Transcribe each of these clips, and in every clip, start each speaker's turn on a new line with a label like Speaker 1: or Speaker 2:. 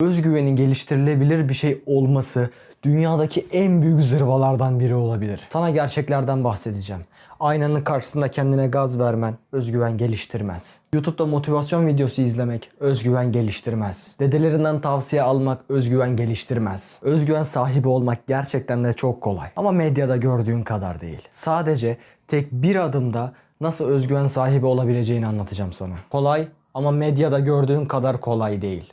Speaker 1: Özgüvenin geliştirilebilir bir şey olması dünyadaki en büyük zırvalardan biri olabilir. Sana gerçeklerden bahsedeceğim. Aynanın karşısında kendine gaz vermen özgüven geliştirmez. YouTube'da motivasyon videosu izlemek özgüven geliştirmez. Dedelerinden tavsiye almak özgüven geliştirmez. Özgüven sahibi olmak gerçekten de çok kolay. Ama medyada gördüğün kadar değil. Sadece tek bir adımda nasıl özgüven sahibi olabileceğini anlatacağım sana. Kolay ama medyada gördüğün kadar kolay değil.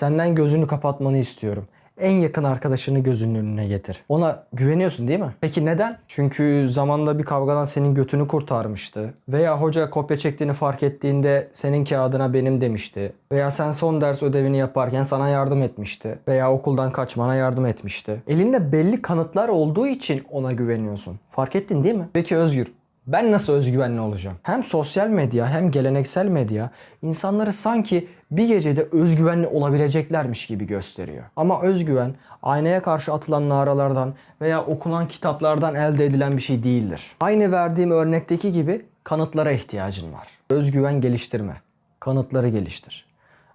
Speaker 1: Senden gözünü kapatmanı istiyorum. En yakın arkadaşını gözünün önüne getir. Ona güveniyorsun değil mi? Peki neden? Çünkü zamanda bir kavgadan senin götünü kurtarmıştı. Veya hoca kopya çektiğini fark ettiğinde senin kağıdına benim demişti. Veya sen son ders ödevini yaparken sana yardım etmişti. Veya okuldan kaçmana yardım etmişti. Elinde belli kanıtlar olduğu için ona güveniyorsun. Fark ettin değil mi? Peki Özgür, ben nasıl özgüvenli olacağım? Hem sosyal medya hem geleneksel medya insanları sanki bir gecede özgüvenli olabileceklermiş gibi gösteriyor. Ama özgüven aynaya karşı atılan naralardan veya okunan kitaplardan elde edilen bir şey değildir. Aynı verdiğim örnekteki gibi kanıtlara ihtiyacın var. Özgüven geliştirme. Kanıtları geliştir.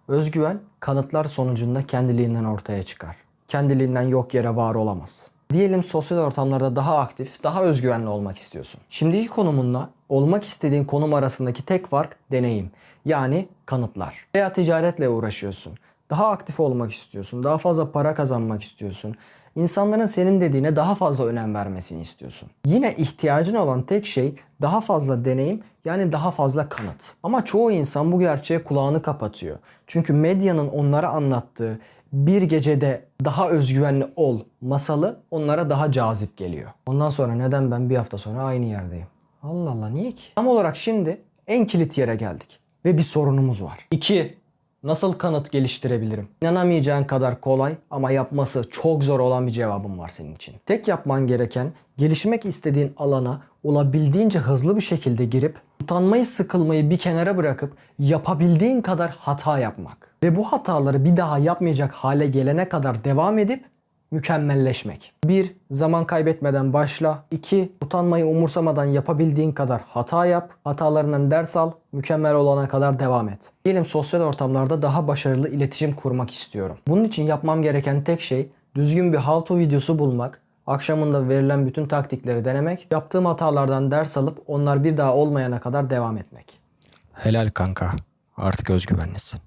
Speaker 1: Özgüven kanıtlar sonucunda kendiliğinden ortaya çıkar. Kendiliğinden yok yere var olamaz. Diyelim sosyal ortamlarda daha aktif, daha özgüvenli olmak istiyorsun. Şimdiki konumunla olmak istediğin konum arasındaki tek fark deneyim. Yani kanıtlar. Veya ticaretle uğraşıyorsun. Daha aktif olmak istiyorsun. Daha fazla para kazanmak istiyorsun. İnsanların senin dediğine daha fazla önem vermesini istiyorsun. Yine ihtiyacın olan tek şey daha fazla deneyim yani daha fazla kanıt. Ama çoğu insan bu gerçeğe kulağını kapatıyor. Çünkü medyanın onlara anlattığı bir gecede daha özgüvenli ol masalı onlara daha cazip geliyor. Ondan sonra neden ben bir hafta sonra aynı yerdeyim? Allah Allah niye ki? Tam olarak şimdi en kilit yere geldik. Ve bir sorunumuz var. 2. Nasıl kanıt geliştirebilirim? İnanamayacağın kadar kolay ama yapması çok zor olan bir cevabım var senin için. Tek yapman gereken gelişmek istediğin alana olabildiğince hızlı bir şekilde girip utanmayı sıkılmayı bir kenara bırakıp yapabildiğin kadar hata yapmak. Ve bu hataları bir daha yapmayacak hale gelene kadar devam edip mükemmelleşmek. 1. Zaman kaybetmeden başla. 2. Utanmayı umursamadan yapabildiğin kadar hata yap. Hatalarından ders al. Mükemmel olana kadar devam et. Diyelim sosyal ortamlarda daha başarılı iletişim kurmak istiyorum. Bunun için yapmam gereken tek şey düzgün bir how to videosu bulmak. Akşamında verilen bütün taktikleri denemek. Yaptığım hatalardan ders alıp onlar bir daha olmayana kadar devam etmek. Helal kanka. Artık özgüvenlisin.